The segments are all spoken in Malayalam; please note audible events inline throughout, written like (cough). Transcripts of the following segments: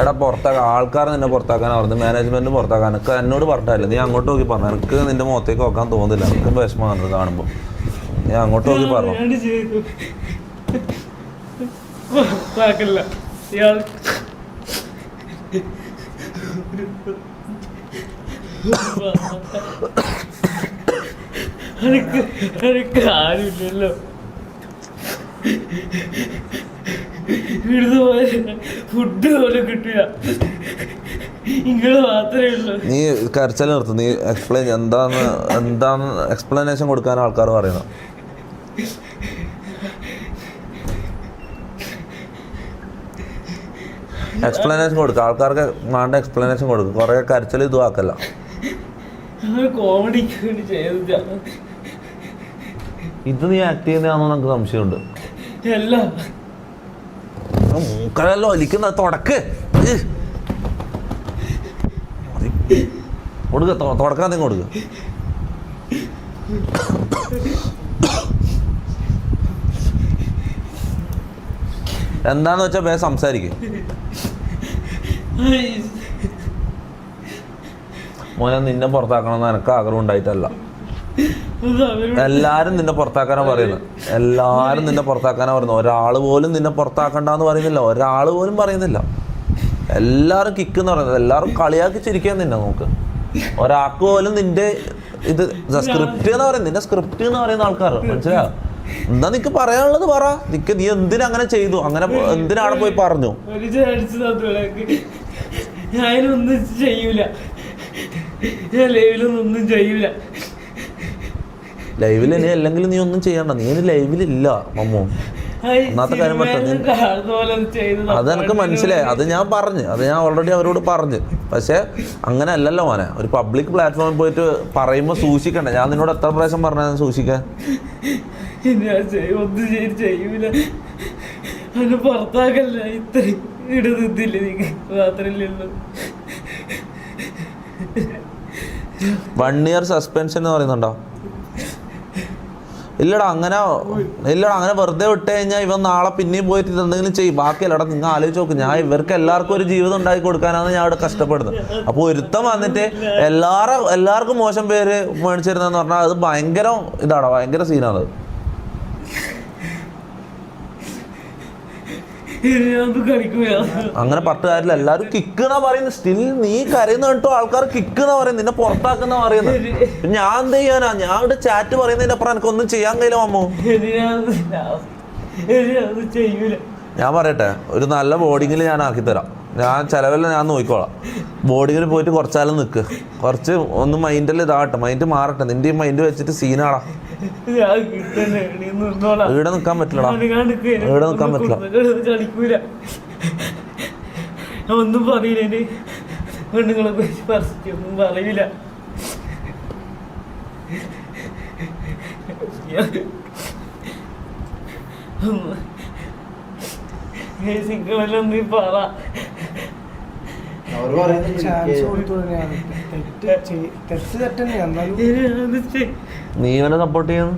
എടാ പുറത്താക്കാൻ ആൾക്കാർ നിന്നെ പുറത്താക്കാൻ അവിടുന്ന് മാനേജ്മെന്റ് പുറത്താക്കാൻ. എനിക്ക് എന്നോട് പറഞ്ഞില്ല നീ അങ്ങോട്ട് നോക്കി പറഞ്ഞു. എനിക്ക് നിന്റെ മുഖത്തേക്ക് നോക്കാൻ തോന്നുന്നില്ല. എനിക്ക് വിഷമമാണ് കാണുമ്പോൾ നീ അങ്ങോട്ട് നോക്കി പറഞ്ഞു അറിയാണ്ട് ചെയ്തു പുറത്താക്കില്ല ഇയാൾ എനിക്ക് എനിക്ക് ആരുമില്ലല്ലോ. ഫുഡ് പോലും കിട്ടില്ല നീ കരച്ചൽ നിർത്തും. നീ എക്സ്പ്ലെയിൻ എന്താന്ന് എന്താന്ന് എക്സ്പ്ലനേഷൻ കൊടുക്കാൻ ആൾക്കാർ പറയണം എക്സ്പ്ലനേഷൻ കൊടുക്കുക ആൾക്കാർക്ക് വേണ്ട എക്സ്പ്ലനേഷൻ കൊടുക്കും. കുറേ കരച്ചൽ ഇതും ആക്കല്ല. ഞങ്ങൾ കോമഡിക്ക് വേണ്ടി ചെയ്തതാണ് ഇത് നീ ആക്ട് ചെയ്യുന്നതാണോ നമുക്ക് സംശയമുണ്ട്. മൂക്കലല്ലോ ഒലിക്കുന്ന തുടക്ക്. കൊടുക്ക തൊ- തുടക്കാൻ നീ കൊടുക്ക. എന്താന്ന് വെച്ചാ വേ സംസാരിക്കും. മോനെ നിന്നെ പുറത്താക്കണം എനക്ക് ആഗ്രഹം ഉണ്ടായിട്ടല്ല. എല്ലാരും നിന്നെ പുറത്താക്കാനാ പറയുന്നത് എല്ലാരും നിന്നെ പുറത്താക്കാനാ പറയുന്നത് ഒരാൾ പോലും നിന്നെ പുറത്താക്കണ്ടെന്ന് പറയുന്നില്ല. ഒരാൾ പോലും പറയുന്നില്ല. എല്ലാരും കിക്ക് എന്ന് പറയുന്നത് എല്ലാരും കളിയാക്കി ചിരിക്കാൻ നിന്നെ നോക്ക്. ഒരാൾക്ക് പോലും നിന്റെ ഇത് സ്ക്രിപ്റ്റ് എന്ന് പറയുന്നത് നിന്റെ സ്ക്രിപ്റ്റ് എന്ന് പറയുന്ന ആൾക്കാർ മനസ്സിലാ എന്താ നിനക്ക് പറയാനുള്ളത് പറ. നിക്ക് നീ എന്തിനാ അങ്ങനെ ചെയ്തു? അങ്ങനെ എന്തിനാണ് പോയി പറഞ്ഞു? ഞാനൊന്നും ചെയ്യൂല. ഞാൻ ലൈവിലൊന്നും ഒന്നും ചെയ്യൂല. ലൈവിൽ ഇനി അല്ലെങ്കിൽ നീ ഒന്നും ചെയ്യണ്ട. നീ ഇനി ലൈവിലില്ല മമ്മു. ഒന്നാമത്തെ കാര്യം പറ്റാ, അത് എനിക്ക് മനസ്സിലായി. അത് ഞാൻ പറഞ്ഞു. അത് ഞാൻ ഓൾറെഡി അവരോട് പറഞ്ഞു. പക്ഷെ അങ്ങനെ അല്ലല്ലോ മോനെ. ഒരു പബ്ലിക് പ്ലാറ്റ്ഫോമിൽ പോയിട്ട് പറയുമ്പോൾ സൂക്ഷിക്കണ്ട. ഞാൻ നിന്നോട് എത്ര പ്രാവശ്യം പറഞ്ഞാൽ സൂക്ഷിക്കാൻ പുറത്താക്കല്ല. ഇത്രയും ഇട നിന്നില്ല നീക്ക് മാത്രല്ലല്ലോ വൺ ഇയർ സസ്പെൻഷൻ എന്ന് പറയുന്നുണ്ടോ? ഇല്ലടാ അങ്ങനെ ഇല്ലടാ അങ്ങനെ വെറുതെ വിട്ട് കഴിഞ്ഞാൽ ഇവൻ നാളെ പിന്നെയും പോയിട്ട് എന്തെങ്കിലും ചെയ്യും. ബാക്കിയല്ലടാ നിങ്ങൾ ആലോചിച്ച് നോക്ക്. ഞാൻ ഇവർക്ക് എല്ലാവർക്കും ഒരു ജീവിതം ഉണ്ടാക്കി കൊടുക്കാനാണ് ഞാൻ അവിടെ കഷ്ടപ്പെടുന്നത്. അപ്പോൾ ഒരുത്തം വന്നിട്ട് എല്ലാവരും എല്ലാവർക്കും മോശം പേര് മേടിച്ചിരുന്നതെന്ന് പറഞ്ഞാൽ അത് ഭയങ്കര ഇതാണ് ഭയങ്കര സീനാണ് ഇനി ഞാനൊന്നും കളിക്കൂല അങ്ങനെ പത്ത് എല്ലാരും എല്ലാവരും പറയുന്നു സ്റ്റിൽ നീ കരയുന്ന കേട്ടോ ആൾക്കാർ കിക്കുന്ന പറയുന്നു നിന്നെ പുറത്താക്കുന്ന പറയുന്നു ഞാൻ എന്ത് ചെയ്യാനാ? ഞാൻ ഇവിടെ ചാറ്റ് പറയുന്നതിന്റെ അപ്പുറം എനിക്കൊന്നും ചെയ്യാൻ കഴിയില്ല അമ്മോ ഞാൻ പറയട്ടെ ഒരു നല്ല ബോർഡിങ്ങിൽ ഞാൻ ആക്കി തരാം. ഞാൻ ചിലവെല്ലാം ഞാൻ നോക്കിക്കോളാം. ബോർഡിങ്ങിൽ പോയിട്ട് കുറച്ചാലും നിൽക്ക് കുറച്ച് ഒന്ന് മൈൻഡിൽ ഇതാകട്ടെ. മൈൻഡ് മാറട്ടെ. നിന്റെ മൈൻഡ് വെച്ചിട്ട് സീനാടാ ഇവിടെ നിൽക്കാൻ പറ്റില്ലടാ? ഇവിടെ നിൽക്കാൻ പറ്റില്ല. ഒന്നും പറയില്ല പെണ്ണുങ്ങളെ കുറിച്ച് പറിച്ചിട്ട് ഒന്നും പറയില്ല. സിംഗമെല്ലാം നീ പറ. തെറ്റ് തെറ്റ് തന്നെയാണ് നീ ഇവനെ സപ്പോർട്ട് ചെയ്യുന്നു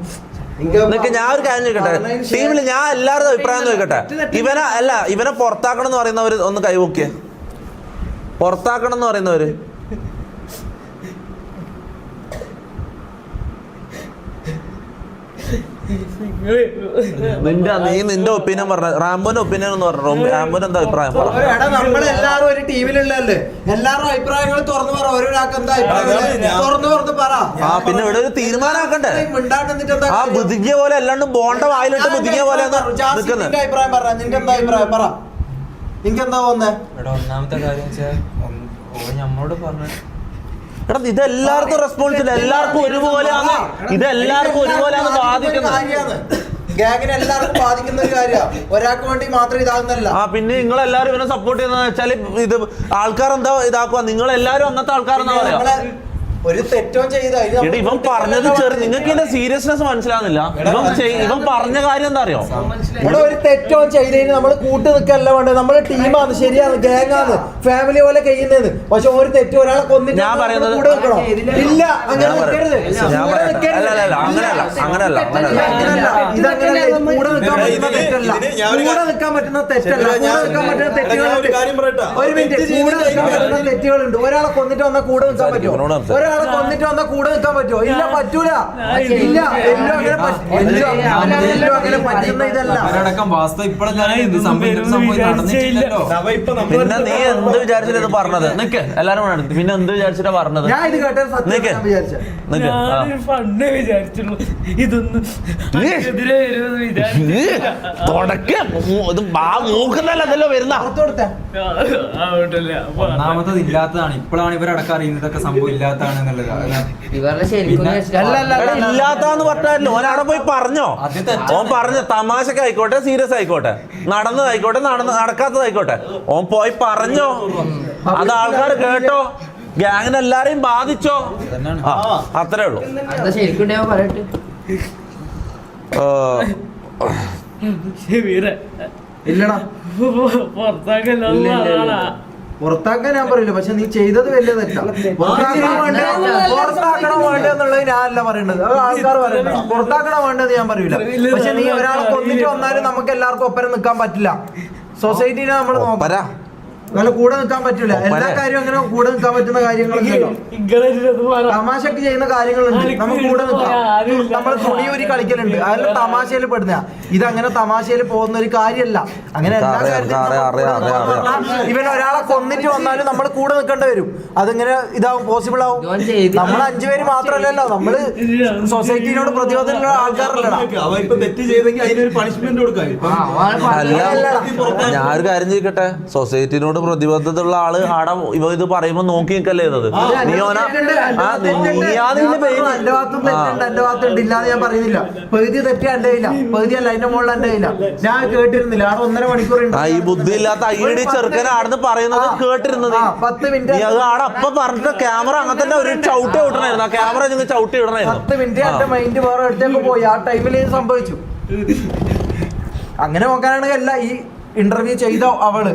നിങ്ങക്ക് നിനക്ക് ഞാൻ ഒരു കാര്യം ചോദിക്കട്ടെ? ടീമിൽ ഞാൻ എല്ലാവരുടെ അഭിപ്രായം ചോദിക്കട്ടെ? ഇവനെ അല്ല ഇവനെ പുറത്താക്കണം എന്ന് പറയുന്നവര് ഒന്ന് കൈവക്കിയ പുറത്താക്കണം എന്ന് പറയുന്നവര്. നിന്റെ നീ നിന്റെ ഒപ്പീനിയൻ പറഞ്ഞ റാംബോന്റെ ഒപ്പീനിയൻ എന്ന് പറഞ്ഞു റാംബോന്റെ എന്താ അഭിപ്രായം? നമ്മളെല്ലാരും ഒരു ടീമിലുള്ളല്ലേ എല്ലാവരും അഭിപ്രായങ്ങൾ തുറന്നു പറ. ഓരോരാൾക്ക് എന്താ അഭിപ്രായം തുറന്നു തുറന്ന് പറ. ആ പിന്നെ ഇവിടെ ഒരു തീരുമാനമാക്കണ്ടേ? ആ? ബുദ്ധിക്കിയ പോലെ അല്ലാണ്ട് ബോണ്ട വായിലിട്ട് ബുദ്ധിക്കിയ പോലെ നിന്റെ നിൽക്കുന്നത് നിന്റെ അഭിപ്രായം പറ. നിന്റെ എന്താ അഭിപ്രായം? പറ. നിനക്ക് എന്താ തോന്നുന്നേ? ഇവിടെ ഒന്നാമത്തെ കാര്യം വെച്ചാൽ ഓ നമ്മളോട് പറഞ്ഞ എടാ ഇത് എല്ലാവർക്കും റെസ്പോൺസിബിൾ എല്ലാവർക്കും ഒരുപോലെയാണ്. ഇത് എല്ലാവർക്കും ഒരുപോലെയാണ് ബാധിക്കുന്നത്. ഗാങ്ങിനെ എല്ലാവർക്കും ബാധിക്കുന്ന ഒരു കാര്യമാണ്. ഒരാൾക്ക് വേണ്ടി മാത്രം ഇതാകുന്നല്ല ആ പിന്നെ നിങ്ങൾ എല്ലാരും ഇവനെ സപ്പോർട്ട് ചെയ്യുന്ന വെച്ചാൽ ഇത് ആൾക്കാർ എന്താ ഇതാക്കുക? നിങ്ങൾ എല്ലാരും അങ്ങനത്തെ ആൾക്കാരെന്നാ പറയാ? ഒരു തെറ്റോ ചെയ്ത എടി ഇവൻ പറഞ്ഞത് ചെറു നിങ്ങൾക്ക് ഇതിന്റെ സീരിയസ്നെസ് മനസ്സിലാകുന്നില്ല ഇവൻ ചെയ്- ഇവൻ പറഞ്ഞ കാര്യം എന്താ അറിയോ ഇവിടെ ഒരു തെറ്റോ ചെയ്തതിന് നമ്മൾ കൂട്ട് നിൽക്കല്ല വേണ്ടത് നമ്മൾ ടീമാണ് ശരിയാണ് ഗാങ്ങാണ് ഫാമിലി പോലെ കഴിയുന്നത് പക്ഷെ ഒരു തെറ്റ് ഒരാളെ കൊന്നിട്ട് ഞാൻ നമ്മൾ പറയുന്നത് കൂടെ നിൽക്കണോ ഇല്ല അങ്ങനെ ഞാൻ പറയാം. നിൽക്കരുത് ഞാൻ കൂടെ പറയാം. നിൽക്കരുത്. അല്ല, അല്ല, അല്ല, അങ്ങനെയല്ല, അങ്ങനെയല്ല, അങ്ങനെയല്ല. അങ്ങനെയല്ല. ഇതങ്ങനെയല്ല ഇത് കൂടെ നിൽക്കാൻ പറ്റുന്ന ഇതിന് തെറ്റല്ല ഇതിന് ഞാൻ ഒരു കൂടെ നിൽക്കാൻ പറ്റുന്ന തെറ്റല്ല. ശരി, കൂടെ നിൽക്കാൻ പറ്റുന്ന തെറ്റുകളുണ്ട്. കാര്യം പറയട്ടെ? ഒരു മിനിറ്റ്. തെറ്റ് കൂടെ നിൽക്കാൻ പറ്റുന്ന തെറ്റുകളുണ്ട്. ഒരാളെ കൊന്നിട്ട് വന്നാൽ കൂടെ നിൽക്കാൻ പറ്റുമോ? ഒരാളെ കൊന്നിട്ട് വന്നാൽ കൂടെ നിൽക്കാൻ പറ്റുമോ? ഇല്ല പറ്റൂല. ഇല്ല. എല്ലാം അങ്ങനെ എല്ലാം പറ്റുന്ന ഇതല്ല. പിന്നെ നീ എന്ത് വിചാരിച്ചിട്ട് ഇത് പറഞ്ഞത്? നിക്ക്. എല്ലാരും പിന്നെ എന്ത് വിചാരിച്ചിട്ടാ പറഞ്ഞത്? ഞാൻ ഇത് കേട്ടത് നിക്ക്. നിക്ക്. വിചാരിച്ചുള്ളൂ. ഇതൊന്നും തുടക്ക ഇത് മൂക്കുന്നല്ല വരുന്ന? ഒന്നാമത്തത് ഇല്ലാത്തതാണ്. ഇപ്പോഴാണ് ഇവരടക്കം അറിയുന്നത്. ഇതൊക്കെ സംഭവം ഇല്ലാത്തതാണ് അല്ല, എടാ, ഓനവിടെ പോയി പറഞ്ഞോ. ഓൻ പറഞ്ഞ തമാശക്ക് ആയിക്കോട്ടെ സീരിയസ് ആയിക്കോട്ടെ. നടന്നതായിക്കോട്ടെ നടന്ന് നടക്കാത്തതായിക്കോട്ടെ ഓൻ പോയി പറഞ്ഞോ? അത് ആൾക്കാർ കേട്ടോ? ഗ്യാങ്ങിനെ എല്ലാരെയും ബാധിച്ചോ? അത്രേ ഉള്ളൂ. ശരിക്കും പറയട്ടെ. ഇല്ലടാ. പുറത്താക്കാൻ ഞാൻ പറയില്ല പക്ഷെ നീ ചെയ്തത് വലിയ തെറ്റാ. പുറത്താക്കണോ വേണ്ട എന്നുള്ളത് ഞാനല്ല പറയുന്നത് അത് ആൾക്കാർ പറയണ്ട. പുറത്താക്കണോ വേണ്ടത് ഞാൻ പറയില്ല പക്ഷെ നീ ഒരാളെ കൊന്നിട്ട് വന്നാലും നമുക്ക് എല്ലാവർക്കും ഒപ്പരം നിൽക്കാൻ പറ്റില്ല. സൊസൈറ്റിനെ നമ്മൾ? നോക്കാം. അങ്ങനെ കൂടെ നിൽക്കാൻ പറ്റൂല. എല്ലാ? കാര്യവും അങ്ങനെ കൂടെ നിൽക്കാൻ പറ്റുന്ന കാര്യങ്ങളൊക്കെ തമാശക്ക് ചെയ്യുന്ന കാര്യങ്ങളുണ്ട്. നമുക്ക് കൂടെ നിൽക്കാം. നമ്മൾ തുണി ഒരു കളിക്കലുണ്ട്. അതിൽ തമാശയിൽ പെടുന്ന ഇത് അങ്ങനെ തമാശയിൽ പോകുന്ന ഒരു കാര്യമല്ല. അങ്ങനെ എല്ലാ കാര്യത്തിലും. ഇവൻ ഒരാളെ കൊന്നിട്ട് വന്നാലും നമ്മൾ കൂടെ നിൽക്കേണ്ടി വരും. അതിങ്ങനെ ഇതാവും പോസിബിൾ ആവും. നമ്മൾ അഞ്ചുപേര് മാത്രമല്ലല്ലോ. നമ്മൾ സൊസൈറ്റിനോട് ആൾക്കാരല്ലടാ. അവ ഇപ്പൊ തെറ്റ് ചെയ്തെങ്കിൽ അതിനൊരു പണിഷ്മെന്റ് കൊടുക്കാം. ഞാനൊരു കാര്യം ചോദിക്കട്ടെ? സൊസൈറ്റിനോട് പ്രതിബദ്ധത ഉള്ള ആൾ ആടെ ഇവ ഇത് പറയുമ്പോ നോക്കി നിൽക്കല്ലേ ചെയ്തത് നീ ഓന ആ നീയാതിന്റെ പേര് എന്റെ ഭാഗത്തും തെറ്റുണ്ട് എന്റെ ഭാഗത്തുണ്ട് ഇല്ലാതെ ഞാൻ പറയുന്നില്ല. പകുതി തെറ്റി എന്റെ കയ്യില്ല പകുതി അല്ല അതിന്റെ മുകളിൽ എന്റെ കയ്യില്ല ഞാൻ കേട്ടിരുന്നില്ല അവിടെ ഒന്നര മണിക്കൂർ ഉണ്ട്. ആ ഈ ബുദ്ധി ഇല്ലാത്ത ഐഡി ചെറുക്കൻ ആടുന്ന് പറയുന്നത് കേട്ടിരുന്നത്. പത്ത് മിനിറ്റ് അത് ആടെ അപ്പൊ പറഞ്ഞിട്ട് ക്യാമറ അങ്ങനത്തെ തന്നെ ഒരു ചവിട്ടി വിടണായിരുന്നു ആ ക്യാമറ നിങ്ങൾ ചവിട്ടി വിടണായിരുന്നു പത്ത് മിനിറ്റ് എന്റെ മൈൻഡ് വേറെ പോയി. ആ ടൈമിൽ സംഭവിച്ചു. (laughs) അങ്ങനെ നോക്കാനാണെങ്കിൽ അല്ല ഈ ഇന്റർവ്യൂ ചെയ്ത അവൾ.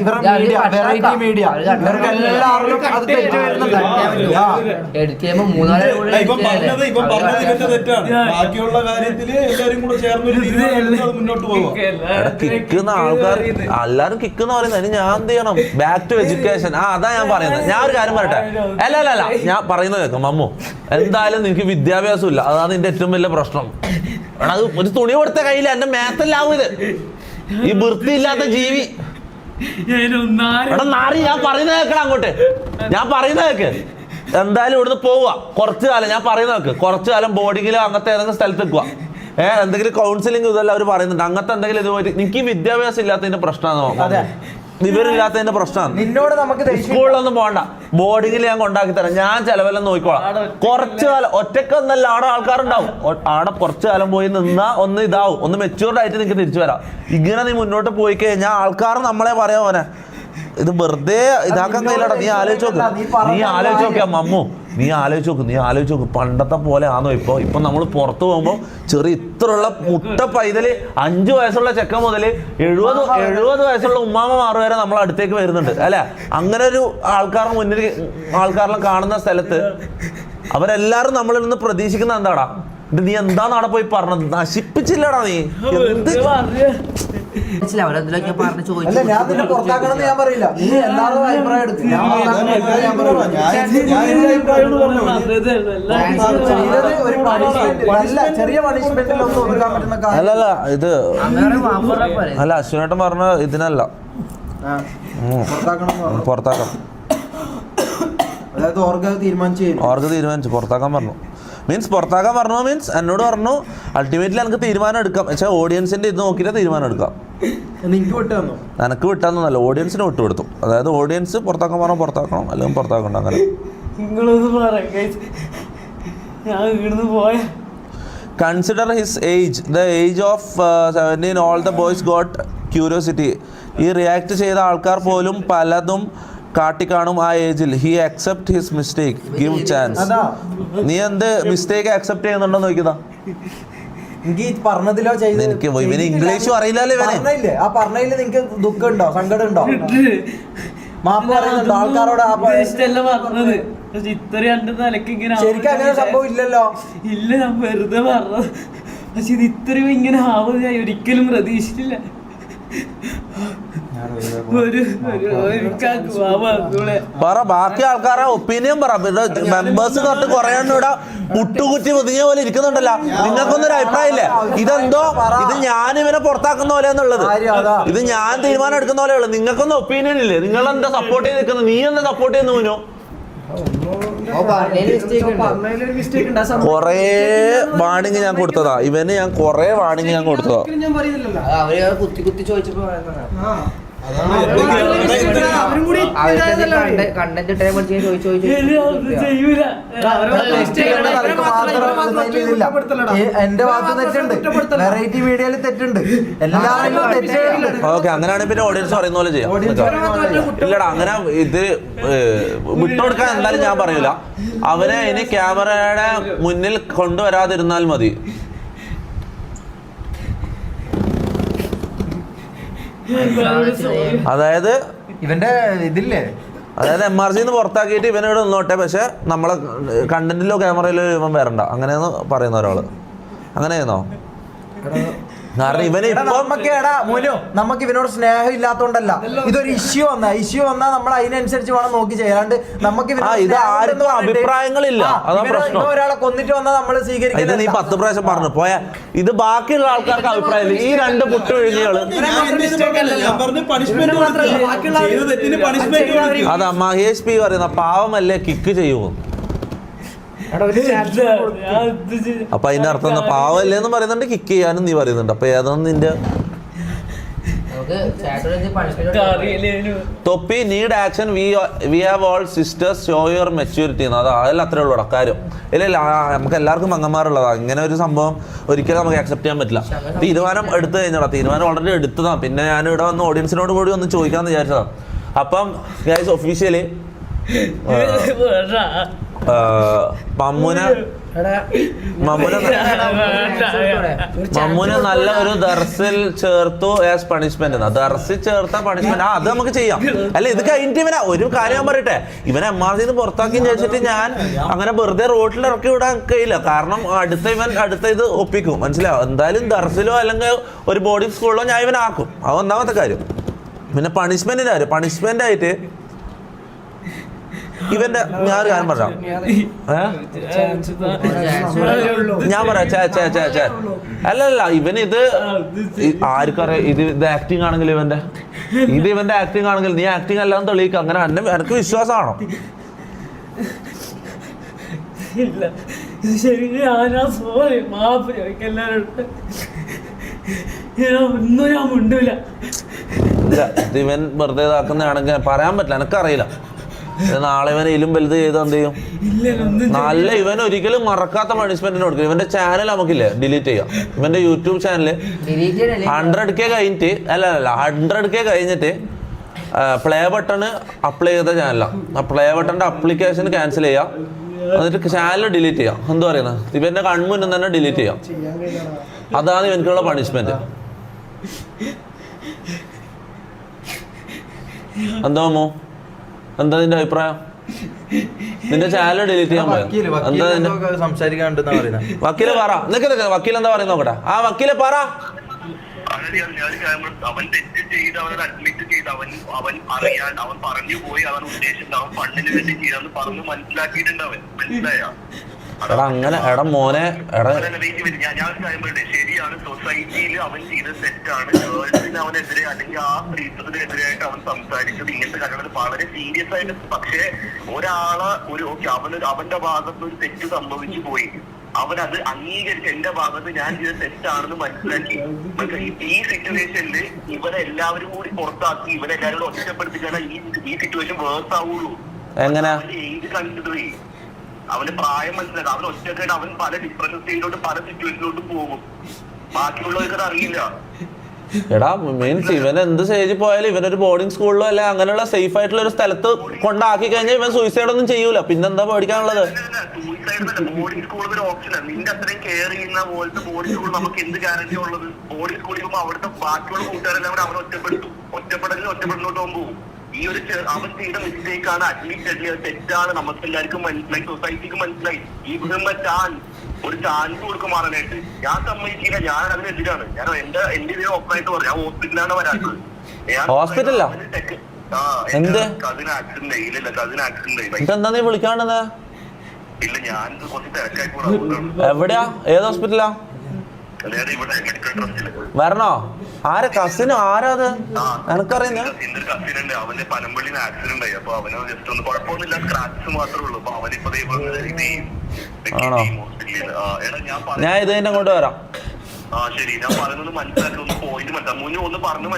ഇവരുടെ മീഡിയ വെറൈറ്റി മീഡിയ ഇവർക്ക് അത് തെറ്റ് വരുന്നുണ്ട്. കിക്കുന്ന ആൾക്കാർ എല്ലാരും കിക്കുന്ന പറയുന്നത്. ഞാൻ എന്ത് ചെയ്യണം? ബാക്ക് ടു എഡ്യൂക്കേഷൻ ആ അതാ ഞാൻ പറയുന്നത്. ഞാൻ ഒരു കാര്യം പറയട്ടെ? അല്ല അല്ല അല്ല. ഞാൻ പറയുന്നത് കേൾക്കാം മമ്മു. എന്തായാലും നിനക്ക് വിദ്യാഭ്യാസം ഇല്ല അതാണ് നിന്റെ ഏറ്റവും വലിയ പ്രശ്നം. അത് ഒരു തുണി കൊടുത്ത കയ്യിൽ എന്റെ മേത്തല്ലാവും ഇത്? ഈ വൃത്തിയില്ലാത്ത ജീവി എടാ നാറി ഞാൻ പറയുന്ന കേക്കട അങ്ങോട്ട്. ഞാൻ പറയുന്ന കേക്ക്. എന്തായാലും ഇവിടുന്ന് പോവുക. കുറച്ചു കാലം ഞാൻ പറയുന്ന കേക്ക്. കുറച്ചു കാലം ബോർഡിങ്ങിലോ അങ്ങനത്തെ ഏതെങ്കിലും സ്ഥലത്ത് നിൽക്കുക. ഏഹ് എന്തെങ്കിലും കൗൺസിലിംഗ് ഇതെല്ലാം അവർ പറയുന്നുണ്ട്. അങ്ങനത്തെ എന്തെങ്കിലും ഇത് പോയിട്ട് എനിക്ക് വിദ്യാഭ്യാസം ഇല്ലാത്തതിന്റെ പ്രശ്നമാണെന്ന് അതെ. വിവരമില്ലാത്തതിന്റെ പ്രശ്നമാണ്. നിന്നോട് നമുക്ക് ദേഷ്യം സ്കൂളിലൊന്നും പോകണ്ട ബോർഡിങ്ങിൽ ഞാൻ കൊണ്ടാക്കി തരാം. ഞാൻ ചെലവെല്ലാം നോക്കിക്കോളാം. കുറച്ചു കാലം ഒറ്റക്കൊന്നല്ല ആടെ ആൾക്കാരുണ്ടാവും. ആടെ കുറച്ചു കാലം പോയി നിന്നാ ഒന്ന് ഇതാവും. ഒന്ന് മെച്ചൂർഡ് ആയിട്ട് നിനക്ക് തിരിച്ചു വരാം. ഇങ്ങനെ നീ മുന്നോട്ട് പോയി കഴിഞ്ഞാൽ ആൾക്കാർ നമ്മളെ പറയാ മോനെ. ഇത് വെറുതെ ഇതാക്കാൻ കഴിയില്ലടാ. നീ ആലോചിച്ച് നോക്ക്. നീ ആലോചിച്ച് നോക്കിയാ മമ്മു. നീ ആലോചിച്ച് നോക്ക് നീ ആലോചിച്ച് നോക്ക്. പണ്ടത്തെ പോലെ ആണോ ഇപ്പോൾ ഇപ്പം നമ്മൾ പുറത്തു പോകുമ്പോൾ ചെറിയ ഇത്രയുള്ള മുട്ട പൈതൽ അഞ്ച് വയസ്സുള്ള ചെക്കൻ മുതൽ എഴുപത് എഴുപത് വയസ്സുള്ള ഉമ്മാമ്മമാർ വരെ നമ്മൾ അടുത്തേക്ക് വരുന്നുണ്ട് അല്ലെ? അങ്ങനെ ഒരു ആൾക്കാരുടെ മുന്നിൽ ആൾക്കാരെല്ലാം കാണുന്ന സ്ഥലത്ത് അവരെല്ലാവരും നമ്മളിൽ നിന്ന് പ്രതീക്ഷിക്കുന്ന എന്താടാ? നീ എന്താണ് അവിടെ പോയി പറഞ്ഞത്? നശിപ്പിച്ചില്ലടാ നീ. എന്ത് മനസ്സിലാവും അവരെന്തിലൊക്കെ പറഞ്ഞ് അല്ല ചോദിച്ചു ഞാൻ നിന്നെ പുറത്താക്കണം എന്ന് ഞാൻ പറയില്ല. നീ എല്ലാവരും അഭിപ്രായം എടുക്കും ഞാൻ ഞാൻ പറയില്ല ഞാൻ ഞാൻ ചെയ്തത് ഒരു ചെറിയ പണിഷ്മെന്റിൽ ഒന്നും ഒതുക്കാൻ പറ്റുന്ന കാര്യം. അല്ലല്ല ഇത് അങ്ങനെ വാപ്പറ പോലെ. അല്ല അശ്വിനേട്ടൻ പറഞ്ഞ ഇതിനല്ല. ആ, ഉം. പുറത്താക്കണം എന്ന് പറഞ്ഞു. പുറത്താക്കാം. അതായത് ഓർഗ തീരുമാനിച്ചു കഴിഞ്ഞു. തീരുമാനിച്ചു പുറത്താക്കാൻ പറഞ്ഞു. മീൻസ് പുറത്താക്കാൻ പറഞ്ഞു മീൻസ് എന്നോട് പറഞ്ഞു അൾട്ടിമേറ്റ്ലി എനിക്ക് തീരുമാനം എടുക്കാം. പക്ഷേ ഓഡിയൻസിന്റെ ഇത് നോക്കിയിട്ട് തീരുമാനം എടുക്കാം. നിനക്ക് വിട്ടു വിട്ടാന്നല്ല ഓഡിയൻസിന് വിട്ടുകൊടുത്തു. അതായത് ഓഡിയൻസ് പുറത്താക്കാൻ പറഞ്ഞാൽ പുറത്താക്കണം അല്ലെങ്കിൽ പുറത്താക്കണ്ട അങ്ങനെ. Consider his age the age of seventeen all the boys got curiosity ഈ റിയാക്ട് ചെയ്ത ആൾക്കാർ പോലും പലതും കാട്ടിക്കാണും ആ ഏജിൽ. He accept his mistake give chance നീ എന്ത് മിസ്റ്റേക്ക് അക്സെപ്റ്റ് ചെയ്യുന്നുണ്ടോ നോക്കിയതാ എനിക്ക് പറഞ്ഞതിലോ നിനക്ക് ഇവന് ഇംഗ്ലീഷും അറിയില്ലല്ലോ ഇവനെ. പറഞ്ഞില്ലേ? ആ പറഞ്ഞില്ല നിങ്ങക്ക് ദുഃഖം ഉണ്ടോ സങ്കടം ഉണ്ടോ മാപ്പ് പറയുന്നുണ്ടോ ആൾക്കാരോട് പറഞ്ഞത്. ഇത്ര രണ്ട് നിലയ്ക്ക് ഇങ്ങനെ ശരിക്കും അങ്ങനെ സംഭവം ഇല്ലല്ലോ. ഇല്ല ഞാൻ വെറുതെ പറഞ്ഞത്. പക്ഷെ ഇത് ഇത്രയും ഇങ്ങനെ ആവുക ഒരിക്കലും പ്രതീക്ഷിച്ചില്ല. പറ ബാക്കി ആൾക്കാരെ ഒപ്പീനിയൻ പറ. മെമ്പേഴ്സ് തൊട്ട് കുറെ എണ്ണം ഇവിടെ മുട്ടുകുറ്റി ഒതുങ്ങിയ പോലെ ഇരിക്കുന്നുണ്ടല്ലോ. നിങ്ങൾക്കൊന്നും ഒരു അഭിപ്രായം ഇല്ലേ ഇതെന്തോ? ഇത് ഞാൻ ഇവനെ പുറത്താക്കുന്ന പോലെ എന്നുള്ളത്. ഇത് ഞാൻ തീരുമാനം എടുക്കുന്ന പോലെ ഉള്ളു നിങ്ങൾക്കൊന്നും ഒപ്പീനിയൻ ഇല്ലേ? നിങ്ങൾ എന്താ സപ്പോർട്ട് ചെയ്ത് നിൽക്കുന്നത്? നീ എന്താ സപ്പോർട്ട് ചെയ്യുന്നു മുനോ? കൊറേ വാണിങ് ഞാൻ കൊടുത്തതാ. ഇവന് ഞാൻ കൊറേ വാണിങ് ഞാൻ കൊടുത്തതാ. അവർ കുത്തി കുത്തി ചോദിച്ചപ്പോ അവരും കണ്ടന്റ് ചോദിച്ചു അവരെ എന്റെ ഭാഗത്ത് തെറ്റുണ്ട്. വെറൈറ്റി മീഡിയയിൽ തെറ്റുണ്ട്. എല്ലാവരും തെറ്റുണ്ട് ഓക്കെ അങ്ങനെയാണെങ്കിൽ പിന്നെ ഓഡിയൻസ് പറയുന്ന പോലെ ചെയ്യാം. ഇല്ലടാ അങ്ങനെ ഇത് വിട്ടുകൊടുക്കാൻ എന്തായാലും ഞാൻ പറയൂല. അവനെ ഇനി ക്യാമറയുടെ മുന്നിൽ കൊണ്ടുവരാതിരുന്നാൽ മതി. അതായത് ഇവന്റെ ഇതില്ലേ? അതായത് എം ആർ സിന്ന് പുറത്താക്കിയിട്ട് ഇവനെ ഇവിടെ നിന്നോട്ടെ പക്ഷെ നമ്മളെ കണ്ടന്റിലോ ക്യാമറയിലോ ഇവൻ വരണ്ട. അങ്ങനെയെന്ന് പറയുന്ന ഒരാൾ. അങ്ങനെയെന്നോ കാരണം ഇവന് നമുക്ക് എടാ മുനു നമുക്ക് ഇവനോട് സ്നേഹം ഇല്ലാത്തോണ്ടല്ല ഇതൊരു ഇഷ്യൂ വന്ന ഇഷ്യൂ വന്നാ നമ്മൾ അതിനനുസരിച്ച് വേണം നോക്കി ചെയ്യാണ്ട് നമുക്ക് ആ, ഇത് ആർക്കും അഭിപ്രായങ്ങളില്ല. ഒരാളെ കൊന്നിട്ട് വന്നാൽ നമ്മൾ ഇത് നീ പത്ത് പ്രാവശ്യം പറഞ്ഞു. പോയ ഇത് ബാക്കിയുള്ള ആൾക്കാർക്ക് അഭിപ്രായമില്ല. ഈ രണ്ട് പുട്ടുവിഴിഞ്ഞുകൾ ഞാൻ പറഞ്ഞ പണിഷ്മെന്റ് ചെയ്ത തെറ്റിന് പണിഷ്മെന്റ് അതാ മഹേഷ് പി പറയുന്ന പാവമല്ലേ കിക്ക് ചെയ്യുമോ എടാ, ഒരു chance ഇല്ല, കൊടുക്ക്. ഞാൻ ഇത് ചെയ്യ- അപ്പൊ അതിന്റെ അർത്ഥം എന്താ? പാവമല്ലേ എന്ന് പറയുന്നുണ്ട് കിക്ക് ചെയ്യാനും നീ പറയുന്നുണ്ട്. അപ്പൊ ഏതാണ് നിന്റെ. തൊപ്പി need action we we have all sisters show your maturity അത് അതിൽ അത്രേ ഉള്ളൂ കാര്യം. ഇല്ല ഇല്ല നമുക്ക് എല്ലാവർക്കും മങ്ങന്മാരുള്ളതാണ് ഇങ്ങനെ ഒരു സംഭവം ഒരിക്കലും നമുക്ക് അക്സെപ്റ്റ് ചെയ്യാൻ പറ്റില്ല. തീരുമാനം എടുത്തു കഴിഞ്ഞാ തീരുമാനം ഓൾറെഡി എടുത്തതാ. പിന്നെ ഞാൻ ഇവിടെ വന്ന് ഓഡിയൻസിനോട് കൂടി ഒന്ന് ചോദിക്കാന്ന് വിചാരിച്ചതാ. അപ്പം ഗൈസ് ഒഫീഷ്യലി. മമ്മൂനെ മമ്മൂനെ മമ്മൂനെ നല്ല ഒരു ദർസിൽ ചേർത്തു ആസ് പണിഷ്മെന്റ് ദർസിൽ ചേർത്ത പണിഷ്മെന്റ് ആ അത് നമുക്ക് ചെയ്യാം. അല്ല ഇത് കഴിഞ്ഞിട്ട് ഇവനാ ഒരു കാര്യം ഞാൻ പറയട്ടെ. ഇവനെ എം ആർ സിന്ന് പുറത്താക്കി ചോദിച്ചിട്ട് ഞാൻ അങ്ങനെ വെറുതെ റോട്ടിൽ ഇറക്കി വിടാൻ കഴിയില്ല. കാരണം അടുത്ത ഇവൻ അടുത്ത ഇത് ഒപ്പിക്കും. മനസ്സിലാവും എന്തായാലും ദർസിലോ അല്ലെങ്കിൽ ഒരു ബോർഡിംഗ് സ്കൂളിലോ ഞാൻ ഇവനാക്കും അത് ഒന്നാമത്തെ കാര്യം? പിന്നെ പണിഷ്മെന്റിന്റെ കാര്യം. പണിഷ്മെന്റ് ആയിട്ട് ഇവന്റെ ഞാൻ ഒരു കാര്യം പറയാം താ. ഞാൻ പറയാം ചേ ചേ ചേ ചേ. അല്ലല്ല ഇവൻ ഇത് ആർക്കറിയാം ഇത് ഇത് ആക്ടിങ് ആണെങ്കിൽ ഇവന്റെ. ഇത് ഇവന്റെ ആക്ടിങ് ആണെങ്കിൽ നീ ആക്ടിങ് അല്ലാന്ന് തെളിയിക്കുക അങ്ങനെ എന്നെ എനിക്ക് വിശ്വാസമാണോ? ഇല്ല. ഞാനാ സോറി മാപ്പ് ചോദിക്കാം എല്ലാവരോടും ഞാൻ ഒന്നും ഞാൻ മിണ്ടൂല. ഇല്ല ഇവൻ വെറുതെ ഇതാക്കുന്നതാണെങ്കിൽ പറയാൻ പറ്റില്ല എനിക്കറിയില്ല. നാളെ ഇവനെ ഇലും വലുത് ചെയ്ത് എന്ത് ചെയ്യും? ഇല്ല നല്ല ഇവൻ ഒരിക്കലും മറക്കാത്ത പണിഷ്മെന്റിന് കൊടുക്കും. ഇവന്റെ ചാനൽ നമുക്കില്ലേ? ഡിലീറ്റ് ചെയ്യാം. ഇവന്റെ യൂട്യൂബ് ചാനൽ ഹൺഡ്രഡ് കെ കഴിഞ്ഞിട്ട് അല്ല അല്ല ഹൺഡ്രഡ് കെ കഴിഞ്ഞിട്ട് പ്ലേ ബട്ടൺ അപ്ലൈ ചെയ്ത ചാനലാണ് ആ. പ്ലേ ബട്ടണിന്റെ അപ്ലിക്കേഷൻ ക്യാൻസൽ ചെയ്യാം. എന്നിട്ട് ചാനൽ ഡിലീറ്റ് ചെയ്യാം. എന്താ പറയുന്നത് ഇവന്റെ കൺമുന്നിൽ തന്നെ ഡിലീറ്റ് ചെയ്യാം. അതാണ് ഇവനക്കുള്ള പണിഷ്മെന്റ് എന്താ മോ എന്താ നിന്റെ അഭിപ്രായം? നിന്റെ ചാനൽ ഡിലീറ്റ് ചെയ്യാൻ പോയോ? സംസാരിക്കാണ്ട് എന്താ നിന്റെ വക്കീൽ സംസാരിക്കാണ്ടെന്നാ പറയുന്നത് വക്കീൽ പറ. നിനക്ക് നിനക്ക് വക്കീൽ എന്താ പറയുന്നത് നോക്കട്ടെ. ആ വക്കീൽ പറ. അവൻ തെറ്റ് ചെയ്ത് അവൻ അഡ്മിറ്റ് ചെയ്ത് അവൻ അവൻ അറിയാൻ അവൻ പറഞ്ഞു പോയി. അവൻ ഉദ്ദേശിച്ചത്. അവൻ ഫണ്ടിന് വേണ്ടി ചെയ്തെന്ന് പറഞ്ഞ് മനസ്സിലാക്കിയിട്ടുണ്ട് അവൻ. മനസ്സിലായ? എടാ അങ്ങനെ എടാ മോനെ എടാ. ശരിയാണ് സൊസൈറ്റിയിൽ അവൻ ചെയ്തത് തെറ്റാണ് ഗേൾസിന് അവനെതിരെ അല്ലെങ്കിൽ ആ സ്ത്രീത്വത്തിനെതിരായിട്ട് അവൻ സംസാരിച്ചത് ഇങ്ങനത്തെ കാര്യങ്ങൾ വളരെ സീരിയസ് ആയിട്ട് പക്ഷേ ഒരാളെ ഒരു ഓക്കെ അവന് അവന്റെ ഭാഗത്ത് ഒരു തെറ്റ് സംഭവിച്ചു പോയി. അവൻ അത് അംഗീകരിച്ച് എന്റെ ഭാഗത്ത് ഞാൻ ചെയ്ത തെറ്റാണെന്ന് മനസ്സിലാക്കി? ഈ സിറ്റുവേഷനിൽ ഇവരെല്ലാവരും കൂടി പുറത്താക്കി. ഇവരെല്ലാവരും ഒറ്റപ്പെടുത്തിക്കാണ് ഈ ഈ സിറ്റുവേഷൻ വേഴ്സ് ആവുള്ളൂ. എങ്ങനെ? അവന്റെ ഏജ് അവന്റെ പ്രായം മനസ്സിലാക്കാം അവൻ ഒറ്റക്കായിട്ട് അവൻ പല ഡിഫറൻസ് സ്റ്റേജിലോട്ട് പല സിറ്റുവേഷനിലോട്ട് പോകും. ബാക്കിയുള്ളവർക്ക് അത് അറിയില്ല. എടാ മീൻസ് ഇവൻ എന്ത് സ്റ്റേജിൽ പോയാലും ഇവനൊരു ബോർഡിംഗ് സ്കൂളിലോ അല്ലെ അങ്ങനെയുള്ള സേഫ് ആയിട്ടുള്ള ഒരു സ്ഥലത്ത് കൊണ്ടാക്കി കഴിഞ്ഞാൽ ഇവൻ സൂയിസൈഡ് ഒന്നും ചെയ്യൂല. പിന്നെന്താ പേടിക്കാനുള്ളത്? ബോർഡിംഗ് സ്കൂൾ ഒരു ഓപ്ഷനാണ് നിന്റെ അത്രയും കെയർ ചെയ്യുന്ന പോലത്തെ ബോർഡിംഗ് സ്കൂൾ നമുക്ക് എന്ത് ഗ്യാരണ്ടി ഉള്ളത്? ബോർഡിംഗ് സ്കൂളിൽ പോകുമ്പോൾ അവിടുത്തെ ബാക്കിയുള്ള കൂട്ടുകാരെല്ലാം കൂടെ അവനെ ഒറ്റപ്പെടുത്തു. ഒറ്റപ്പെടലിന് ഒറ്റപ്പെടുന്നോട്ട് പോകുമ്പോൾ ഈ ഒരു അവൻ ചെയ്ത മിസ്റ്റേക്ക് ആണ് അഡ്മിറ്റ് തെറ്റാണ് നമുക്ക് എല്ലാവർക്കും മനസ്സിലായി സൊസൈറ്റിക്ക് മനസ്സിലായി. ഈ ചാൻസ് ഒരു ചാൻസ് കൊടുക്കുമാറാനായിട്ട്. ഞാൻ സമ്മതിക്കില്ല ഞാൻ അതിനെതിരാണ്. ഞാൻ എന്റെ എന്റെ ഇതിനെ ഒപ്പായിട്ട് പറഞ്ഞു ഞാൻ ഹോസ്പിറ്റലാണ് വരാത്തത്. എന്ത്? കസിന് ആക്സിഡന്റ് ആയി. ഇല്ല കസിന് ആക്സിഡന്റ് ആയി. ഇതെന്താ നീ വിളിക്കാണ്ടത് ഇല്ല ഞാൻ കുറച്ച് തിരക്കായി എവിടെയാ? ഏത് ഹോസ്പിറ്റലാ അതായത് ഇവിടെ മെഡിക്കൽ ട്രസ്റ്റിൽ വരണോ? ആരെ? കസിനോ ആരാ അത്? എനിക്കറിയുന്ന അവന്റെ ആക്സിഡന്റ് ആയി അപ്പൊ അവന് ജസ്റ്റ് ഒന്ന് കുഴപ്പമൊന്നുമില്ല. മാത്രമേ ഉള്ളൂ. അപ്പൊ അവനിപ്പോ ആണോ? ഞാൻ ഇത് തന്നെ കൊണ്ട് വരാം. ആ ശരി. ഞാൻ പറയുന്നത് മനസ്സിലാക്കി. ഒന്ന് പോയിന്റ് മനസ്സിലാക്കും. മുന്നു ഒന്ന് പറഞ്ഞ്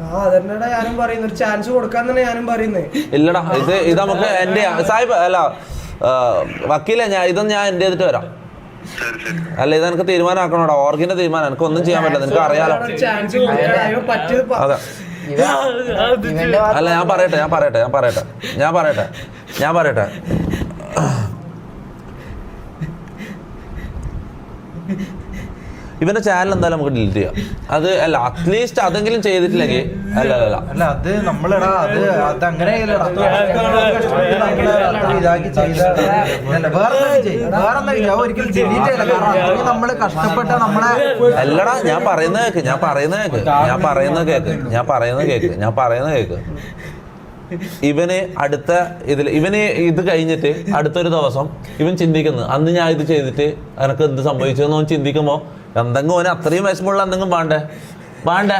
ആ അതന്നെടാ ഞാനും പറയുന്നത്. ഒരു ചാൻസ് കൊടുക്കാൻ തന്നെ ഞാനും ഇല്ലടാ ഇത് ഇത് നമുക്ക് എന്റെ സാഹിബ് അല്ല വക്കീലെ ഞാൻ ഇതൊന്നും ഞാൻ എന്റെ ചെയ്തിട്ട് വരാം. അല്ല ഇത് എനിക്ക് തീരുമാനമാക്കണോടാ? ഓർഗിന്റെ തീരുമാനം. എനിക്ക് ഒന്നും ചെയ്യാൻ പറ്റില്ല. നിനക്ക് അറിയാലോ. അതെ. അല്ല ഞാൻ പറയട്ടെ ഞാൻ പറയട്ടെ ഞാൻ പറയട്ടെ. ഞാൻ പറയട്ടെ ഞാൻ പറയട്ടെ. ഇവന്റെ ചാനൽ എന്തായാലും നമുക്ക് ഡിലീറ്റ് ചെയ്യാം. അത് അല്ല അറ്റ്ലീസ്റ്റ് അതെങ്കിലും ചെയ്തിട്ടില്ലെങ്കിൽ അല്ല അല്ല അല്ല. അത് നമ്മളെടാ അത് അങ്ങനെ. നമ്മൾ കഷ്ടപ്പെട്ട നമ്മളെ അല്ലടാ ഞാൻ പറയുന്ന കേക്ക് ഞാൻ പറയുന്ന കേക്ക് ഞാൻ പറയുന്ന കേക്ക് ഞാൻ പറയുന്ന കേക്ക് ഞാൻ പറയുന്ന കേക്ക്. ഇവന് അടുത്ത ഇതിൽ ഇവന് ഇത് കഴിഞ്ഞിട്ട് അടുത്തൊരു ദിവസം ഇവൻ ചിന്തിക്കുന്നു അന്ന് ഞാൻ ഇത് ചെയ്തിട്ട് എനക്ക് എന്ത് സംഭവിച്ചു എന്ന് എന്തെങ്കിലും ഓന് അത്രയും വിഷമമുള്ള എന്തെങ്കിലും വേണ്ടേ വേണ്ടേ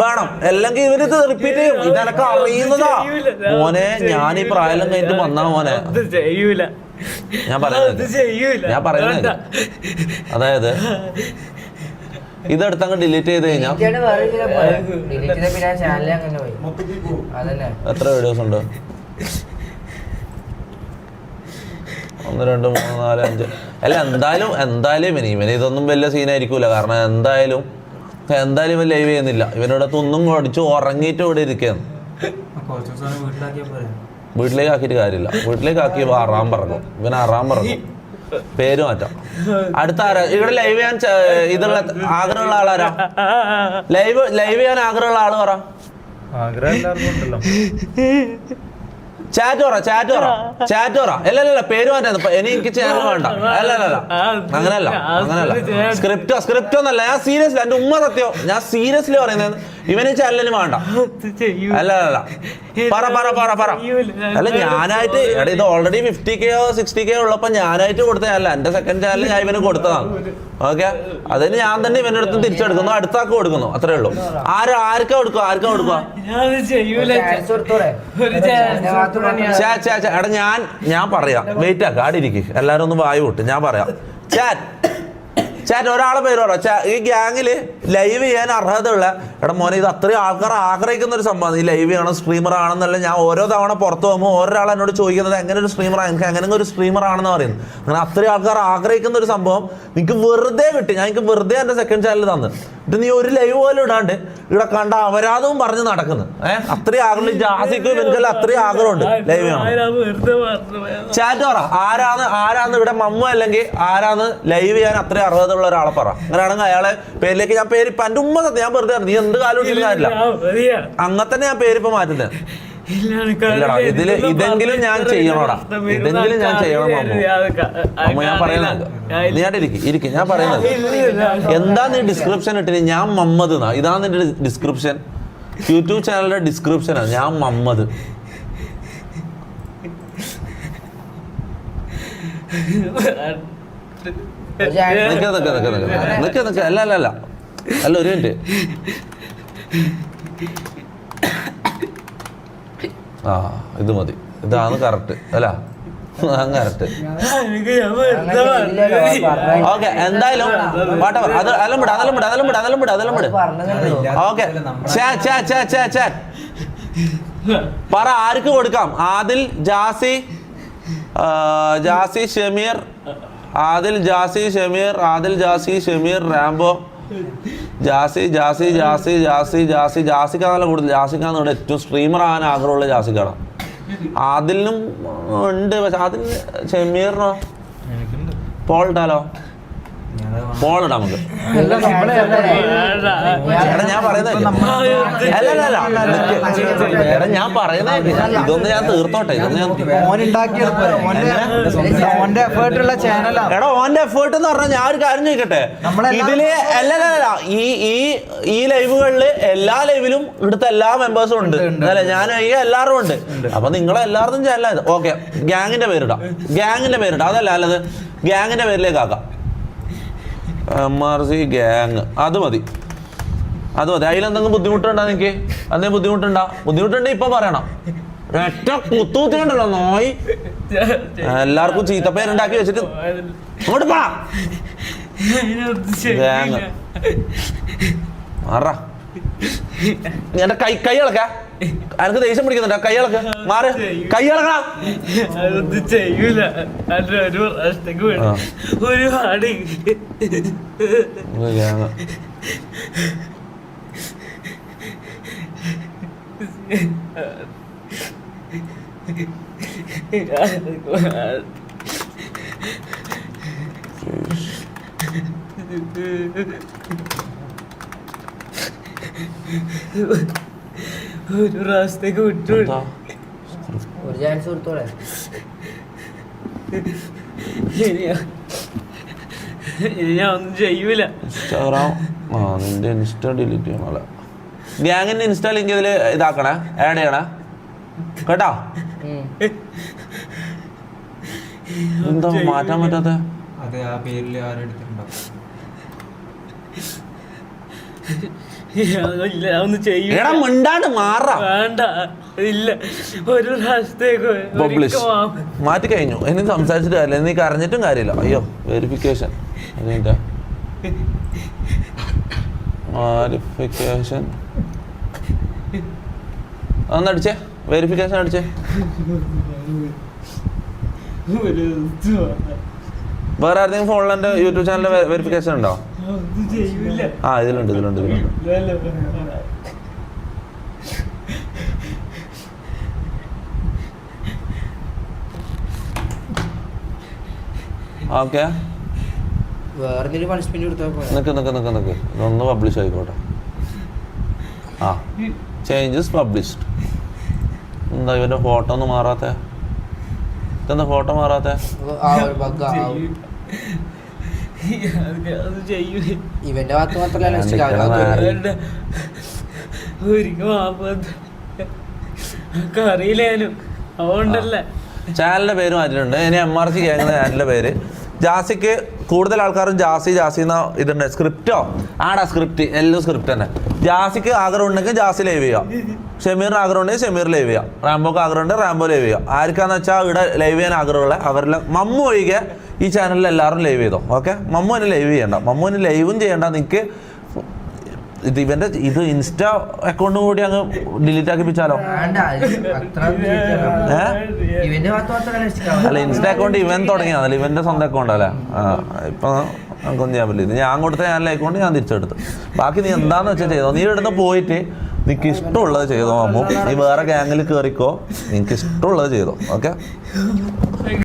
വേണം. അല്ലെങ്കിൽ ഇവരിത് റിപ്പീറ്റ് ചെയ്യും. ഇതെനക്ക് അറിയുന്നതാ. മോനെ ഞാൻ ഈ പ്രായം കഴിഞ്ഞിട്ട് വന്നാ മോനെ. ചെയ്യൂല. ഞാൻ അത് പറയുന്നത് ഞാൻ പറയുന്നത് അതായത് ഇതെടുത്തങ്ങ് ഡിലീറ്റ് ചെയ്ത് കഴിഞ്ഞാൽ എത്ര വീഡിയോസ് ഉണ്ട്? ഒന്ന് രണ്ട് മൂന്ന് നാല് അഞ്ച്. അല്ല എന്തായാലും എന്തായാലും ഇവന് ഇവന് ഇതൊന്നും വലിയ സീനായിരിക്കൂല കാരണം എന്തായാലും എന്തായാലും ഇവൻ ലൈവ് ചെയ്യുന്നില്ല. ഇവനോട് ഒന്നും അടിച്ച് ഉറങ്ങിയിട്ട് ഇവിടെ ഇരിക്കുകയാണ്. പോരെ? വീട്ടിലേക്ക് ആക്കിയിട്ട് കാര്യമില്ല. വീട്ടിലേക്ക് ആക്കി അറാൻ പറഞ്ഞു. ഇവൻ അറാൻ പറഞ്ഞു. പേര് മാറ്റാം. അടുത്ത ആരാ? ഇവിടെ ലൈവ് ചെയ്യാൻ ഇതുള്ള ആഗ്രഹമുള്ള ആളാരാ? ലൈവ് ലൈവ് ചെയ്യാൻ ആഗ്രഹമുള്ള ആൾ പറ. ആഗ്രഹം ചാറ്റോറ ചാറ്റോറ പറ ചാറ്റ് പറ ചാറ്റ് പറ അല്ല അല്ല അല്ല പേര് മാറ്റാ എനിക്ക് ചാനൽ വേണ്ട. അല്ല അല്ല അല്ല അങ്ങനല്ല അങ്ങനല്ല. സ്ക്രിപ്റ്റോ സ്ക്രിപ്റ്റോ ഒന്നല്ല ഞാൻ സീരിയസ്ലി എന്റെ ഉമ്മ സത്യോ. ഞാൻ സീരിയസ്ലി പറയുന്നത് ഇവന് ചാനലിന് വേണ്ട. അല്ല അല്ല അല്ല. പറ പറ പറ പറ. അല്ല ഞാനായിട്ട് എടാ ഇത് ഓൾറെഡി ഫിഫ്റ്റി കെയോ സിക്സ്റ്റി കെ ഉള്ളപ്പോ ഞാനായിട്ട് കൊടുത്തതല്ല എന്റെ സെക്കൻഡ് ചാനൽ ഞാൻ ഇവന് കൊടുത്തതാണ്. ഓക്കെ അതിന് ഞാൻ തന്നെ ഇവന്റെ അടുത്ത് തിരിച്ചെടുക്കുന്നു. അടുത്താക്ക് കൊടുക്കുന്നു. അത്രേ ഉള്ളൂ. ആരും ആർക്കാ കൊടുക്കുക? ആർക്കാ കൊടുക്കുക? എടാ ഞാൻ ഞാൻ പറയാം. വെയിറ്റ് ആക്ക. എല്ലാരും ഒന്ന് വായു വിട്ട് ഞാൻ പറയാം. ചാറ്റ് ചാറ്റ് ഒരാളെ പേര് പറ. ഈ ഗ്യാങ്ങിൽ ലൈവ് ചെയ്യാൻ അർഹതയുള്ള എടാ മോനെ ഇത് അത്രയും ആൾക്കാർ ആഗ്രഹിക്കുന്ന ഒരു സംഭവം ഈ ലൈവ് ചെയ്യണം സ്ട്രീമർ ആണെന്നല്ല ഞാൻ ഓരോ തവണ പുറത്ത് പോകുമ്പോൾ ഒരാൾ എന്നോട് ചോദിക്കുന്നത് എങ്ങനെ ഒരു സ്ട്രീമർ ആണ്? എനിക്ക് എങ്ങനെ ഒരു സ്ട്രീമർ ആണെന്ന് പറയുന്നത്. അങ്ങനെ അത്രയും ആൾക്കാർ ആഗ്രഹിക്കുന്ന ഒരു സംഭവം എനിക്ക് വെറുതെ കിട്ടി. ഞാൻ എനിക്ക് വെറുതെ എന്റെ സെക്കൻഡ് ചാനൽ തന്നു. ഇത് നീ ഒരു ലൈവ് പോലും ഇടാണ്ട് ഇവിടെ കണ്ട അപരാധവും പറഞ്ഞ് നടക്കുന്നു. ഏഹ് അത്രയും ആഗ്രഹം ജാസിക്കും ഇവൻക്കെല്ലാം അത്രയും ആഗ്രഹമുണ്ട് ലൈവ് ചാറ്റ് പറ. ആരാന്ന് ആരാന്ന് ഇവിടെ മമ്മ അല്ലെങ്കിൽ ആരാന്ന് ലൈവ് ചെയ്യാൻ അത്രയും അർഹതയുള്ള ഒരാളെ പറ. അങ്ങനെയാണെങ്കിൽ അയാളെ പേരിലേക്ക് ഞാൻ പേര് ഇപ്പൊ എന്റെ ഉമ്മ സത്യം ഞാൻ വെറുതെ. നീ എന്ത് കാലം ഇല്ല കാര്യമില്ല. അങ്ങനെ തന്നെ ഞാൻ പേരിപ്പോ മാറ്റുന്നത്. ഇതിൽ ഇതെങ്കിലും ഞാൻ ചെയ്യണോടാ. ഇതെങ്കിലും ഞാൻ ചെയ്യണം. അമ്മ ഞാൻ പറയുന്നത് നീ ആയിട്ട് ഇരിക്കും ഇരിക്കും ഞാൻ പറയുന്നത്. എന്താ നീ ഡിസ്ക്രിപ്ഷൻ ഇട്ടിന്? ഞാൻ മമ്മദ് എന്നാ ഇതാ നിന്റെ ഡിസ്ക്രിപ്ഷൻ യൂട്യൂബ് ചാനലിന്റെ ഡിസ്ക്രിപ്ഷനാണ് ഞാൻ മമ്മദ്. നിക്ക നിക്ക നിക്ക നിക്ക. നിക്ക നിക്ക. അല്ല അല്ല അല്ല. അല്ല ഒരു മിനിറ്റ് ആ ഇത് മതി. ഇതാണ് കറക്റ്റ് അല്ല? കറക്റ്റ് ഓക്കെ എന്തായാലും വാട്ടവർ അത് അതെല്ലാം വിട അതെല്ലാം വിട അതെല്ലാം വിട അതെല്ലാം വിട അതെല്ലാം വിട. ഓക്കെ പറ ആർക്ക് കൊടുക്കാം? ആദിൽ ജാസി ജാസി ഷമീർ ആദിൽ ജാസി ഷമീർ ആദിൽ ജാസി ഷമീർ റാംബോ. ജാസി ജാസി ജാസി ജാസി ജാസി ജാസിക്കാന്നല്ല കൂടുതൽ. ജാസിക്കാന്ന് ഇവിടെ ഏറ്റവും സ്ട്രീമർ ആകാൻ ആഗ്രഹമുള്ള ജാസിക്കാണ്. അതിലും ഉണ്ട് പക്ഷെ അതിൽ ഷെമീറിനോ? എനിക്കുണ്ട്. ഇടാം നമുക്ക് അല്ല. ഞാൻ പറയുന്നത്. എടാ ഞാൻ പറയുന്നത് ഇതൊന്ന് ഞാൻ തീർത്തോട്ടെ ഇതൊന്ന് ഞാൻ ഓന്റെ ഓന്റെ എഫേർട്ട് ഉള്ള ചാനലാണ് എടാ ഓന്റെ എഫേർട്ട് എന്ന് പറഞ്ഞാൽ ഞാൻ ഒരു കാര്യം ചോദിക്കട്ടെ? ഇതിൽ അല്ല അല്ല, അല്ല ഈ ഈ ഈ ലൈവുകളിൽ എല്ലാ ലൈവിലും ഇവിടുത്തെ എല്ലാ മെമ്പേഴ്സും ഉണ്ട്. അല്ലെ? ഞാൻ ഈ എല്ലാവരും ഉണ്ട്. അപ്പൊ നിങ്ങളെല്ലാവർക്കും ചാനലായത് ഓക്കെ ഗ്യാങ്ങിന്റെ പേരിടാം. ഗ്യാങ്ങിന്റെ പേരിടാം. അതല്ല അല്ലത് ഗ്യാങ്ങിന്റെ പേരിലേക്ക് ആക്കാം. എം ആർ സി ഗ്യാങ് അത് മതി. അത് മതി. അതിലെന്തെങ്കിലും ബുദ്ധിമുട്ടുണ്ടോ നിനക്ക്? എന്തെങ്കിലും ബുദ്ധിമുട്ടുണ്ടോ? ബുദ്ധിമുട്ടുണ്ടെങ്കിൽ ഇപ്പൊ പറയണം. ഒറ്റ കുത്തുകുത്തിയുണ്ടല്ലോ നോയി. എല്ലാവർക്കും ചീത്തപ്പേരുണ്ടാക്കി വെച്ചിട്ട് അങ്ങോട്ട് മാറ എന്റെ കൈ കൈ ഇളക്ക എനിക്ക് ദേഷ്യം പിടിക്കുന്നുണ്ട്? കൈ മാറി. മാറ് കൈ ഇളക്കടാ അതൊന്നും ചെയ്യൂല ഒരു പ്രാവശ്യത്തേക്ക്. ഒരുപാട് ഗ്യാങ് ഒരു പ്രാവശ്യത്തേക്ക് വിട്ടു. ഒരു ചാൻസ് കൊടുത്തോളെ. ഇനി ഞാൻ- ഒന്നും ചെയ്യൂല. ഇൻസ്റ്റാഗ്രാം ആ നിന്റെ ഇൻസ്റ്റ ഡിലീറ്റ് ചെയ്യണല്ലേ ഗ്യാങ്ങിന്റെ ഇൻസ്റ്റാ ലിങ്ക് ഇതിൽ ഇതാക്കണേ. ആഡ് ചെയ്യണേ. കേട്ടോ? എന്താ മാറ്റാൻ പറ്റാത്ത? അത് ആ പേരിൽ ആരെടുത്തിട്ടുണ്ടാവും? ഞാൻ ഇല്ല അതൊന്നും ഒന്നും ചെയ്യൂല. എടാ മിണ്ടാണ്ട് മാറാ. വേണ്ട ഇല്ല. ഒരു പ്രാവശ്യത്തേക്ക് പബ്ലിഷ് മാറ്റി കഴിഞ്ഞു. എന്നെ സംസാരിച്ചിട്ട് കാര്യമില്ല. നീ കരഞ്ഞിട്ടും കാര്യമില്ല. അയ്യോ വെരിഫിക്കേഷൻ അതിന്റെ വെരിഫിക്കേഷൻ അടിച്ചേ? വെരിഫിക്കേഷൻ അടിച്ചേ. വേറെ ആരുടെയും ഫോണിൽ എന്റെ യൂട്യൂബ് ചാനലിൽ വെരിഫിക്കേഷൻ ഉണ്ടോ? ആ ഇതിലുണ്ട് ഇതിലുണ്ട് ഇതിലുണ്ട്. ഓക്കെ. വേറെ എന്തെങ്കിലും പണിഷ്മെന്റ് കൊടുത്താൽ. നിക്ക് നിക്ക് നിക്ക് നിക്ക്. ഇതൊന്ന് പബ്ലിഷ് ആയിക്കോട്ടെ. ആ. ചേഞ്ചസ് പബ്ലിഷ്ഡ് എന്താ ഇവന്റെ ഫോട്ടോ ഒന്നും മാറാത്ത? ഇതെന്താ ഫോട്ടോ മാറാത്ത? (laughs) ഇവന്റെ ഭാഗത്ത് മാത്രല്ല അറിയില്ലേനും അതുകൊണ്ടല്ലേ ചാനലിന്റെ പേര് മാറ്റിട്ടുണ്ട് ഇനി എം ആർ സി ഗ്യാങ്ങിന്റെ ചാനലിന്റെ പേര്. ജാസിക്ക് കൂടുതൽ ആൾക്കാരും ജാസി ജാസി എന്ന ഇതുണ്ട്. സ്ക്രിപ്റ്റോ ആടാ സ്ക്രിപ്റ്റ് എല്ലാം സ്ക്രിപ്റ്റ് തന്നെ. ജാസിക്ക് ആഗ്രഹം ഉണ്ടെങ്കിൽ ജാസി ലൈവ് ചെയ്യാം. ഷമീറിന് ആഗ്രഹം ഉണ്ടെങ്കിൽ ഷമീർ ലൈവ് ചെയ്യാം. റാംബോക്ക് ആഗ്രഹം ഉണ്ടെങ്കിൽ റാംബോ ലൈവ് ചെയ്യാം. ആർക്കാന്ന് വെച്ചാൽ ഇവിടെ ലൈവ് ചെയ്യാൻ ആഗ്രഹമുള്ള അവരെല്ലാം മമ്മു ഒഴികെ ഈ ചാനലിൽ എല്ലാവരും ലൈവ് ചെയ്തോ? ഓക്കെ മമ്മുവിന് ലൈവ് ചെയ്യണ്ട. മമ്മുവിന് ലൈവും ചെയ്യണ്ട. നിനക്ക് ഇത് ഇവന്റെ ഇത് ഇൻസ്റ്റ അക്കൗണ്ട് കൂടി അങ്ങ് ഡിലീറ്റ് ആക്കി പിച്ചാലോ വേണ്ട അത്ര ഒന്നും ചെയ്യില്ല. ഏ? ഇവന്റെ ഭാഗത്ത് മാത്രമല്ല നെക്സ്റ്റ് അല്ല ഇൻസ്റ്റ അക്കൗണ്ട് ഇവൻ തുടങ്ങിയതല്ല ഇവന്റെ സ്വന്തം അക്കൗണ്ട് അല്ലേ? ഇപ്പൊ നമുക്കൊന്നും ചെയ്യാൻ പറ്റില്ല. ഞാൻ കൊടുത്ത ഞാൻ അക്കൗണ്ട് ഞാൻ തിരിച്ചെടുത്തു. ബാക്കി നീ എന്താന്ന് വെച്ചാൽ ചെയ്തോ? നീ ഇവിടുന്ന് പോയിട്ട് നിനക്ക് ഇഷ്ടമുള്ളത് ചെയ്തോ അമ്മു നീ വേറെ ഗ്യാങ്ങിൽ കയറിക്കോ നിനക്ക് ഇഷ്ടമുള്ളത് ചെയ്തോ. ഓക്കെ